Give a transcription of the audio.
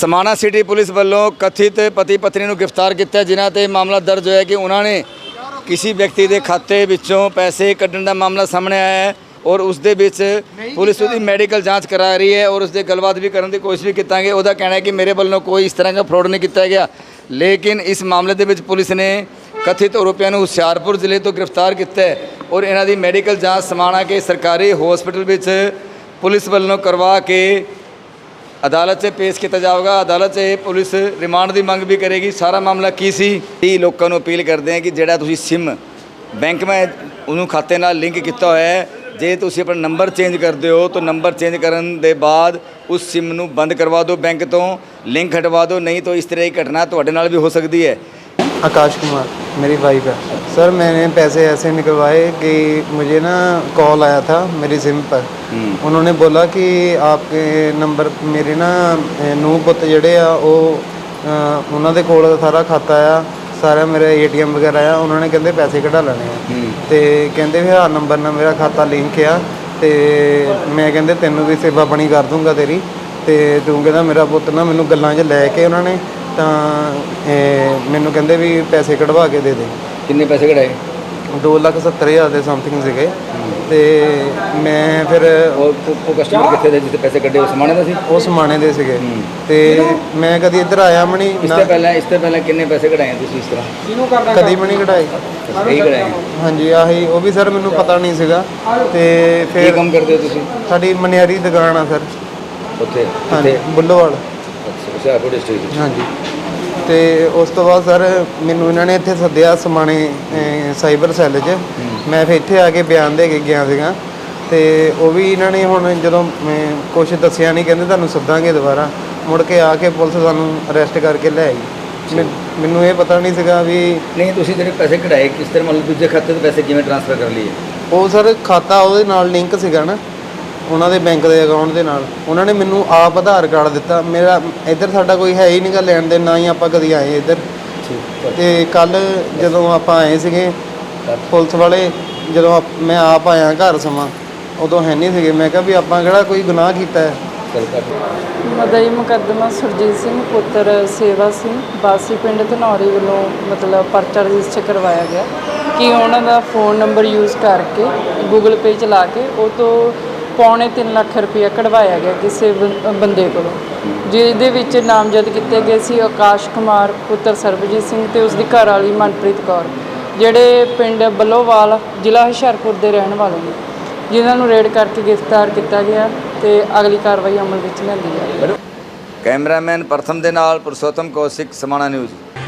Samana city police ਵੱਲੋਂ ਕਥਿਤ ਪਤੀ ਪਤਨੀ ਨੂੰ ਗ੍ਰਿਫਤਾਰ ਕੀਤਾ। ਜਿਨ੍ਹਾਂ ਤੇ ਮਾਮਲਾ ਦਰਜ ਹੋਇਆ ਕਿ ਉਹਨਾਂ ਨੇ ਕਿਸੇ ਵਿਅਕਤੀ ਦੇ ਖਾਤੇ ਵਿੱਚੋਂ ਪੈਸੇ ਕੱਢਣ ਦਾ ਮਾਮਲਾ ਸਾਹਮਣੇ ਆਇਆ ਹੈ ਔਰ ਉਸ ਦੇ ਵਿੱਚ ਪੁਲਿਸ ਉਹਦੀ ਮੈਡੀਕਲ ਜਾਂਚ ਕਰਾ ਰਹੀ ਹੈ ਔਰ ਉਸ ਦੇ ਗੱਲਬਾਤ ਵੀ ਕਰਨ ਦੀ ਕੋਸ਼ਿਸ਼ ਵੀ ਕੀਤਾਂਗੇ। ਉਹਦਾ ਕਹਿਣਾ ਹੈ ਕਿ ਮੇਰੇ ਵੱਲੋਂ ਕੋਈ ਇਸ ਤਰ੍ਹਾਂ ਦਾ ਫਰੋਡ ਨਹੀਂ ਕੀਤਾ ਗਿਆ। ਲੇਕਿਨ ਇਸ ਮਾਮਲੇ ਦੇ ਵਿੱਚ ਪੁਲਿਸ ਨੇ ਕਥਿਤ ਆਰੋਪੀਆਂ ਨੂੰ ਹੁਸ਼ਿਆਰਪੁਰ ਜ਼ਿਲ੍ਹੇ ਤੋਂ ਗ੍ਰਿਫਤਾਰ ਕੀਤਾ ਹੈ ਔਰ ਇਹਨਾਂ ਦੀ ਮੈਡੀਕਲ ਜਾਂਚ ਸਮਾਣਾ ਕੇ ਸਰਕਾਰੀ ਹਸਪੀਟਲ ਵਿੱਚ ਪੁਲਿਸ ਵੱਲੋਂ ਕਰਵਾ ਕੇ ਅਦਾਲਤ 'ਚ ਪੇਸ਼ ਕੀਤਾ ਜਾਊਗਾ। ਅਦਾਲਤ 'ਚ ਇਹ ਪੁਲਿਸ ਰਿਮਾਂਡ ਦੀ ਮੰਗ ਵੀ ਕਰੇਗੀ। ਸਾਰਾ ਮਾਮਲਾ ਕੀ ਸੀ? ਇਹ ਲੋਕਾਂ ਨੂੰ ਅਪੀਲ ਕਰਦੇ ਹਾਂ ਕਿ ਜਿਹੜਾ ਤੁਸੀਂ ਸਿਮ ਬੈਂਕ ਮੈਂ ਉਹਨੂੰ ਖਾਤੇ ਨਾਲ ਲਿੰਕ ਕੀਤਾ ਹੋਇਆ ਹੈ। ਜੇ ਤੁਸੀਂ ਆਪਣਾ ਨੰਬਰ ਚੇਂਜ ਕਰਦੇ ਹੋ, ਤਾਂ ਨੰਬਰ ਚੇਂਜ ਕਰਨ ਦੇ ਬਾਅਦ ਉਸ ਸਿਮ ਨੂੰ ਬੰਦ ਕਰਵਾ ਦਿਓ ਬੈਂਕ ਤੋਂ, ਲਿੰਕ ਹਟਵਾ ਦਿਓ। ਨਹੀਂ ਤਾਂ ਇਸ ਤਰ੍ਹਾਂ ਦੀ ਘਟਨਾ ਤੁਹਾਡੇ ਨਾਲ ਵੀ ਹੋ ਸਕਦੀ ਹੈ। आकाश कुमार मेरी वाइफ है सर मैंने पैसे ऐसे निकलवाए कि मुझे ना कॉल आया था मेरी सिम पर उन्होंने बोला कि आपके नंबर मेरे ना ਨੂੰਹ ਪੁੱਤ ਜਿਹੜੇ ਆ ਉਹ ਅ, ਉਹਨਾਂ ਦੇ ਕੋਲ ਸਾਰਾ ਖਾਤਾ ਆ ਸਾਰਾ ਮੇਰਾ ਏਟੀਐਮ ਵਗੈਰਾ ਆ ਉਹਨਾਂ ਨੇ ਕਹਿੰਦੇ ਪੈਸੇ ਕਢਾ ਲੈਣੇ ਆ ਤੇ ਕਹਿੰਦੇ ਵੀ ਆਹ ਨੰਬਰ ਨਾਲ ਮੇਰਾ ਖਾਤਾ ਲਿੰਕ ਆ ਤੇ ਮੈਂ ਕਹਿੰਦੇ ਤੈਨੂੰ ਵੀ ਸੇਵਾ ਬਣੀ ਕਰ ਦੂੰਗਾ ਤੇਰੀ ਤੇ ਤੂੰ ਕਹਿੰਦਾ ਮੇਰਾ ਪੁੱਤ ਨਾ ਮੈਨੂੰ ਗੱਲਾਂ 'ਚ ਲੈ ਕੇ ਉਹਨਾਂ ਨੇ ਤਾਂ ਇਹ, ਮੈਨੂੰ ਕਹਿੰਦੇ ਵੀ ਪੈਸੇ ਕਢਵਾ ਕੇ ਦੇ ਦੇ। ਕਿੰਨੇ ਪੈਸੇ ਕਢਾਏ? 2 ਲੱਖ 70 ਹਜ਼ਾਰ ਦੇ ਸਮਥਿੰਗ ਸੀਗੇ। ਤੇ ਮੈਂ ਫਿਰ ਉਹ ਉਹ ਕਸਟਮਰ ਕਿੱਥੇ ਦੇ ਜਿੱਥੇ ਪੈਸੇ ਕੱਢੇ? ਉਸ ਸਮਾਣੇ ਦਾ ਸੀ? ਉਸ ਮਾਣੇ ਦੇ ਸੀਗੇ। ਤੇ ਮੈਂ ਕਦੀ ਇੱਧਰ ਆਇਆ ਮਣੀ ਇਸ ਤੋਂ ਪਹਿਲਾਂ ਇਸ ਤੋਂ ਪਹਿਲਾਂ ਕਿੰਨੇ ਪੈਸੇ ਕਢਾਏ ਤੁਸੀਂ ਇਸ ਤਰ੍ਹਾਂ? ਕਦੀ ਨਹੀਂ ਕਢਾਏ। ਇਹੀ ਕਢਾਏ। ਹਾਂਜੀ ਆਹੀ ਉਹ ਵੀ ਸਰ ਮੈਨੂੰ ਪਤਾ ਨਹੀਂ ਸੀਗਾ। ਤੇ ਕੀ ਫਿਰ ਕੰਮ ਕਰਦੇ ਹੋ ਤੁਸੀਂ? ਸਾਡੀ ਮਨਿਆਰੀ ਦੁਕਾਨ ਆ ਸਰ। ਉੱਥੇ ਹਾਂਜੀ ਬੁੱਲੋਵਾਲ। ਹੁਸ਼ਿਆਰਪੁਰ ਡਿਸਟ੍ਰਿਕਟ ਹਾਂਜੀ। ਤੇ ਉਸ ਤੋਂ ਬਾਅਦ ਸਰ ਮੈਨੂੰ ਇਹਨਾਂ ਨੇ ਇੱਥੇ ਸੱਦਿਆ ਸਮਾਣੇ ਸਾਈਬਰ ਸੈੱਲ 'ਚ। ਮੈਂ ਫਿਰ ਇੱਥੇ ਆ ਕੇ ਬਿਆਨ ਦੇ ਕੇ ਗਿਆ ਸੀਗਾ। ਤੇ ਉਹ ਵੀ ਇਹਨਾਂ ਨੇ ਹੁਣ ਜਦੋਂ ਕੁਝ ਦੱਸਿਆ ਨਹੀਂ ਕਹਿੰਦੇ ਤੁਹਾਨੂੰ ਸੱਦਾਂਗੇ ਦੁਬਾਰਾ। ਮੁੜ ਕੇ ਆ ਕੇ ਪੁਲਿਸ ਸਾਨੂੰ ਅਰੈਸਟ ਕਰਕੇ ਲੈ ਆਈ। ਮੈਨ- ਮੈਨੂੰ ਇਹ ਪਤਾ ਨਹੀਂ ਸੀਗਾ ਵੀ ਨਹੀਂ ਤੁਸੀਂ ਜਿਹੜੇ ਪੈਸੇ ਕਢਾਏ ਕਿਸ ਤਰ੍ਹਾਂ ਮਤਲਬ ਦੂਜੇ ਖਾਤੇ ਤੋਂ ਪੈਸੇ ਕਿਵੇਂ ਟ੍ਰਾਂਸਫਰ ਕਰ ਲਈਏ? ਉਹ ਸਰ ਖਾਤਾ ਉਹਦੇ ਨਾਲ ਲਿੰਕ ਸੀਗਾ ਨਾ। ਉਹਨਾਂ ਦੇ ਬੈਂਕ ਦੇ ਅਕਾਊਂਟ ਦੇ ਨਾਲ। ਉਹਨਾਂ ਨੇ ਮੈਨੂੰ ਆਪ ਆਧਾਰ ਕਾਰਡ ਦਿੱਤਾ। ਮੇਰਾ ਇੱਧਰ ਸਾਡਾ ਕੋਈ ਹੈ ਹੀ ਨਹੀਂਗਾ ਲੈਣ ਦੇ ਨਾ ਹੀ ਆਪਾਂ ਕਦੀ ਆਏ ਇੱਧਰ। ਤੇ ਕੱਲ ਜਦੋਂ ਆਪਾਂ ਆਏ ਸੀਗੇ ਪੁਲਿਸ ਵਾਲੇ ਜਦੋਂ ਆਪ- ਮੈਂ ਆਪ ਆਇਆ ਘਰ ਸਮਾਂ ਉਦੋਂ ਹੈ ਨਹੀਂ ਸੀਗੇ। ਮੈਂ ਕਿਹਾ ਵੀ ਆਪਾਂ ਕਿਹੜਾ ਕੋਈ ਗੁਨਾਹ ਕੀਤਾ ਹੈ? ਮਦਈ ਮੁਕੱਦਮਾ ਸੁਰਜੀਤ ਸਿੰਘ ਪੁੱਤਰ ਸੇਵਾ ਸਿੰਘ ਬਾਸੀ ਪਿੰਡ ਧਨੌਰੀ ਵੱਲੋਂ ਮਤਲਬ ਪਰਚਾ ਰਜਿਸਟਰ ਕਰਵਾਇਆ ਗਿਆ। ਕਿ ਉਹਨਾਂ ਦਾ ਫੋਨ ਨੰਬਰ ਯੂਜ਼ ਕਰਕੇ ਗੂਗਲ ਪੇ ਚਲਾ ਕੇ ਉਹ ਤੋਂ ਪੌਣੇ 3 ਲੱਖ ਰੁਪਇਆ ਕਢਵਾਇਆ ਗਿਆ ਕਿਸੇ ਬੰ- ਬੰਦੇ ਕੋਲੋਂ। ਜਿਹਦੇ ਵਿੱਚ ਨਾਮਜ਼ਦ ਕੀਤੇ ਗਏ ਸੀ ਆਕਾਸ਼ ਕੁਮਾਰ, ਪੁੱਤਰ ਸਰਬਜੀਤ ਸਿੰਘ ਤੇ ਉਸ ਦੀ ਘਰ ਵਾਲੀ ਮਨਪ੍ਰੀਤ ਕੌਰ, ਜਿਹੜੇ ਪਿੰਡ ਬੱਲੋਵਾਲ, ਜ਼ਿਲ੍ਹਾ ਹੁਸ਼ਿਆਰਪੁਰ ਦੇ ਰਹਿਣ ਵਾਲੇ ਨੇ, ਜਿਨ੍ਹਾਂ ਨੂੰ ਰੇਡ ਕਰਕੇ ਗ੍ਰਿਫਤਾਰ ਕੀਤਾ ਗਿਆ ਤੇ ਅਗਲੀ ਕਾਰਵਾਈ ਅਮਲ ਵਿੱਚ ਲਿਆਂਦੀ ਜਾ ਕੈਮਰਾਮੈਨ ਪ੍ਰਥਮ ਦੇ ਨਾਲ ਪੁਰਸ਼ੋਤਮ ਕੌਸ਼ਿਕ, ਸਮਾਣਾ ਨਿਊਜ਼।